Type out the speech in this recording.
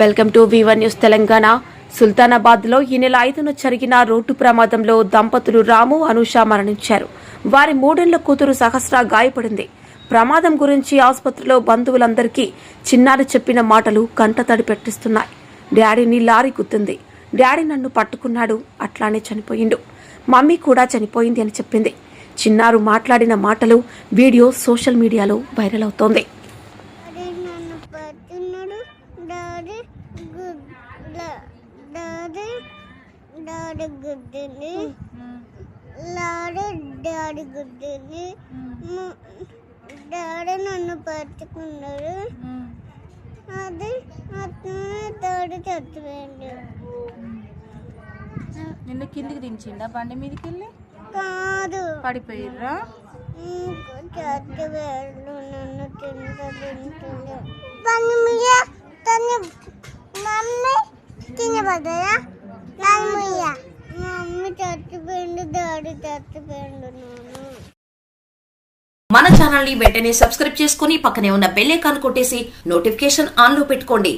Welcome to one news Telangana. సుల్తానాబాద్లో ఈ నెల ఐదున జరిగిన రోడ్డు ప్రమాదంలో దంపతులు రాము అనూష మరణించారు. వారి మూడేళ్ళ కూతురు సహస్ర గాయపడింది. ప్రమాదం గురించి ఆసుపత్రిలో బంధువులందరికీ చిన్నారి చెప్పిన మాటలు కంటతడి పెట్టిస్తున్నాయి. డాడీని లారీ గుద్దింది. డాడీ నన్ను పట్టుకున్నాడు. అట్లానే చనిపోయిండు. మమ్మీ కూడా చనిపోయింది అని చెప్పింది. చిన్నారు మాట్లాడిన మాటలు వీడియో సోషల్ మీడియాలో వైరల్ అవుతోంది డాడీ నన్ను పడుతున్నాడు డాడీ గుడ్ డా- డాడీ డాడీ లాడీ డాడీ గుడ్డింది. మ- డాడీ నన్ను పట్టుకున్నాడు అది అట్లనే డాడీ చచ్చిపోయింది నిన్ను కిందికి దించిండా బండి మీదకి వెళ్ళి కాదు. పడిపోయిర్రా? చచ్చిపోయాడు నన్ను తింటూ తింటుండే తను మీద తను తినబడ్డా తను మీద మమ్మీ చచ్చిపోయిండు డాడీ చచ్చిపోయిండు నాన్న. మన ఛానల్ని వెంటనే సబ్స్క్రైబ్ చేసుకుని పక్కనే ఉన్న బెల్ ఐకాన్ కొట్టేసి నోటిఫికేషన్ ఆన్లో పెట్టుకోండి.